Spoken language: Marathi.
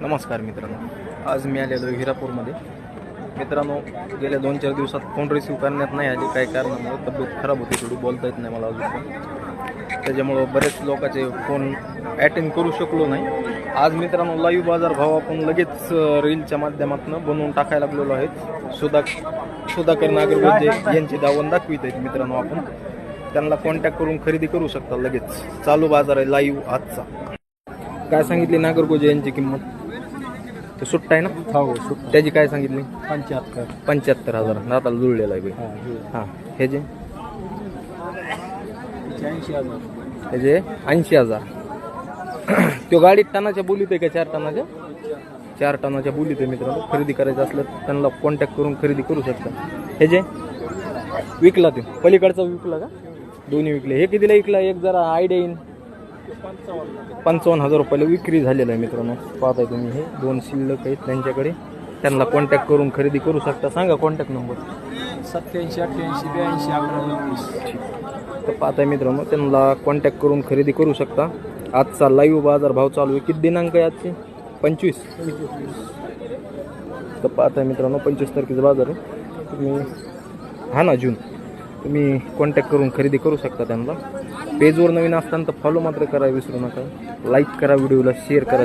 नमस्कार मित्रांनो. आज मी आलेलो हिरापूरमध्ये. मित्रांनो गेल्या दोन चार दिवसात फोन रिसीव करण्यात नाही आली. काही कारणामुळे तब्येत खराब होती. थोडी बोलता येत नाही मला अजून पण. त्याच्यामुळं बरेच लोकांचे फोन अटेंड करू शकलो नाही. आज मित्रांनो लाईव्ह बाजार भाव आपण लगेच रीलच्या माध्यमातून बनवून टाकायला लागलेलो आहेत सुधा सुधाकर नागरगोजे यांची दावण दाखवित आहेत मित्रांनो आपण. त्यांना कॉन्टॅक्ट करून खरेदी करू शकता लगेच. चालू बाजार आहे लाईव्ह आजचा. काय सांगितली नागरगोजे यांची किंमत? ते सुट्ट आहे ना? हो सुट्टा त्याची काय सांगितली? पंच्याहत्तर. पंच्याहत्तर हजार. दाताला जुळलेला आहे. हा हे. जे? ऐंशी हजार. त्याचे ऐंशी हजार. तो गाडीत टनाच्या बोलीत आहे का चार टनाच्या? चार टनाच्या बोलीत आहे मित्रांनो. खरेदी करायचं असलं तर त्यांना कॉन्टॅक्ट करून खरेदी करू शकता. हे जे? विकला ते. पलीकडचा विकला का? दोन्ही विकले. हे कितीला विकला? एक जरा आयडिया येईन. पंचावन्न हजार रुपयाला विक्री झालेला आहे मित्रांनो. पाहताय तुम्ही हे दोन शिल्लक आहेत त्यांच्याकडे. त्यांना कॉन्टॅक्ट करून खरेदी करू शकता. सांगा कॉन्टॅक्ट नंबर सत्याऐंशी अठ्ठ्याऐंशी ब्याऐंशी अकरा तर पाहताय मित्रांनो त्यांना कॉन्टॅक्ट करून खरेदी करू शकता. आजचा लाईव्ह बाजार भाव चालू आहे. किती दिनांक आहे आजचे? पंचवीस. तर पाहताय मित्रांनो पंचवीस तारखेचा बाजार आहे. तुम्ही हा ना जून. तुम्ही कॉन्टॅक्ट करून खरेदी करू शकता त्यांना. पेजवर नवीन असताना तर फॉलो मात्र करा विसरू नका. लाईक करा व्हिडिओला शेअर करा.